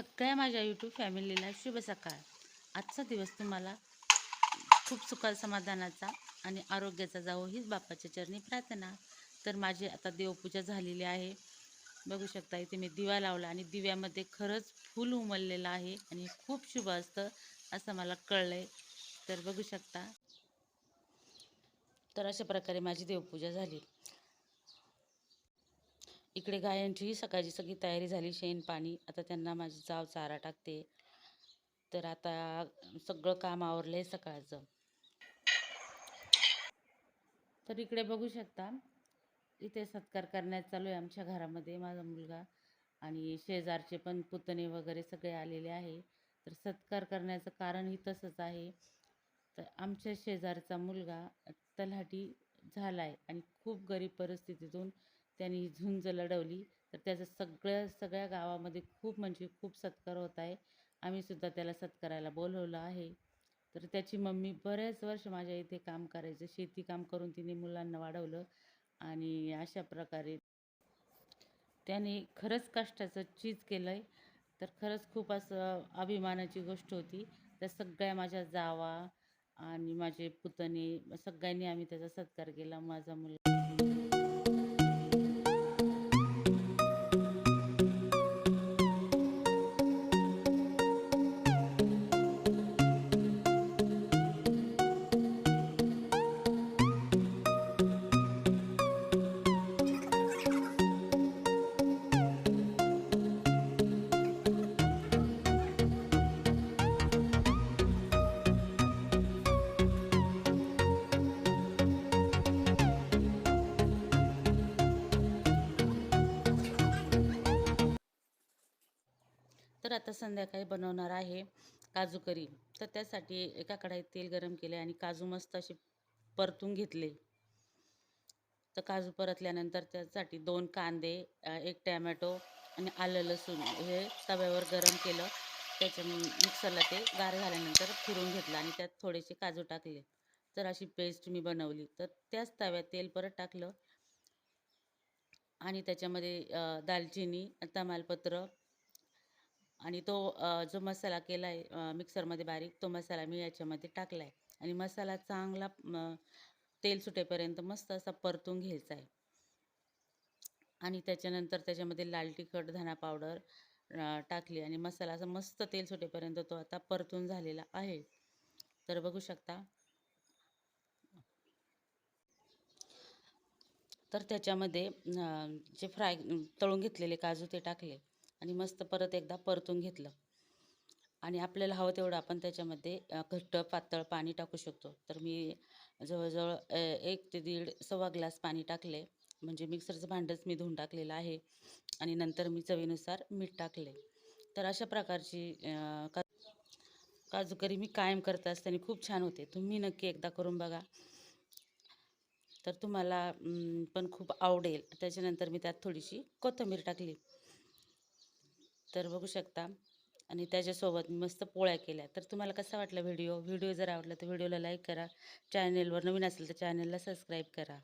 सगळ्या माझ्या यूट्यूब फॅमिलीला शुभ सकाळ. आजचा दिवस तुम्हाला खूप सुखा समाधानाचा आणि आरोग्याचा जावो हीच बाप्पाच्या चरणी प्रार्थना. तर माझी आता देवपूजा झालेली आहे. बघू शकता इथे मी दिवा लावला आणि दिव्यामध्ये खरंच फूल उमललेलं आहे आणि खूप शुभ असतं असं मला कळलं आहे तर बघू शकता. तर अशा प्रकारे माझी देवपूजा झाली. इकडे गायांचीही सकाळची सगळी तयारी झाली शेण पाणी. आता त्यांना माझी जाव चारा टाकते. तर आता सगळं काम आवरलं आहे सकाळचं. तर इकडे बघू शकता इथे सत्कार करण्यात चालू आहे आमच्या घरामध्ये माझा मुलगा आणि शेजारचे पण पुतणे वगैरे सगळे आलेले आहे. तर सत्कार करण्याचं कारणही तसंच आहे. तर आमच्या शेजारचा मुलगा तलाठी झाला आहे आणि खूप गरीब परिस्थितीतून त्यांनी ही झुंज लढवली. तर त्याचं सगळ्या सगळ्या गावामध्ये खूप म्हणजे खूप सत्कार होत आहे. आम्ही सुद्धा त्याला सत्काराला बोलवलं आहे. तर त्याची मम्मी बरेच वर्ष माझ्या इथे काम करायचं शेती काम करून तिने मुलांना वाढवलं आणि अशा प्रकारे त्याने खरंच कष्टाचं चीज केलं आहे तर खरंच खूप असं अभिमानाची गोष्ट होती. त्या सगळ्या माझ्या जावा आणि माझे पुतणे सगळ्यांनी आम्ही त्याचा सत्कार केला माझा मुलगा तर आता संध्याकाळी बनवणार आहे काजू करी. तर त्यासाठी एका कढाईत तेल गरम केले आणि काजू मस्त असे परतून घेतले. तर काजू परतल्यानंतर त्यासाठी दोन कांदे एक टॅमॅटो आणि आलं लसूण हे तव्यावर गरम केलं. त्याच्या मिक्सरला ते गार झाल्यानंतर फिरून घेतलं आणि त्यात थोडेसे काजू टाकले. तर अशी पेस्ट मी बनवली. तर त्याच तव्यात तेल परत टाकलं आणि त्याच्यामध्ये दालचिनी तमालपत्र आणि तो जो मसाला केला आहे मिक्सरमध्ये बारीक तो मसाला मी याच्यामध्ये टाकला आहे आणि मसाला चांगला तेल सुटेपर्यंत मस्त असा परतून घ्यायचा आहे. आणि त्याच्यानंतर त्याच्यामध्ये लाल तिखट धना पावडर टाकली आणि मसाला असा मस्त तेल सुटेपर्यंत तो आता परतून झालेला आहे. तर बघू शकता. तर त्याच्यामध्ये जे फ्राय तळून घेतलेले काजू ते टाकले. आणि मस्त परत एकदा परतून घेतलं. आणि आपल्याला हवं तेवढं आपण त्याच्यामध्ये घट्ट पातळ पाणी टाकू शकतो. तर मी जवळजवळ एक ते दीड सव्वा ग्लास पाणी टाकले. म्हणजे मिक्सरचं भांडंच मी धुवून टाकलेलं आहे. आणि नंतर मी चवीनुसार मीठ टाकले. तर अशा प्रकारची का काजू करी मी कायम करत असताना खूप छान होते. तुम्ही नक्की एकदा करून बघा. तर तुम्हाला पण खूप आवडेल. त्याच्यानंतर मी त्यात थोडीशी कोथिंबीर टाकली. तर बघू शकता. आणि त्याच्यासोबत मी मस्त पोळ्या केल्या. तर तुम्हाला कसा वाटला व्हिडिओ? व्हिडिओ जर आवडला तर व्हिडिओला लाईक करा. चॅनेलवर नवीन असेल तर चॅनेलला सबस्क्राईब करा.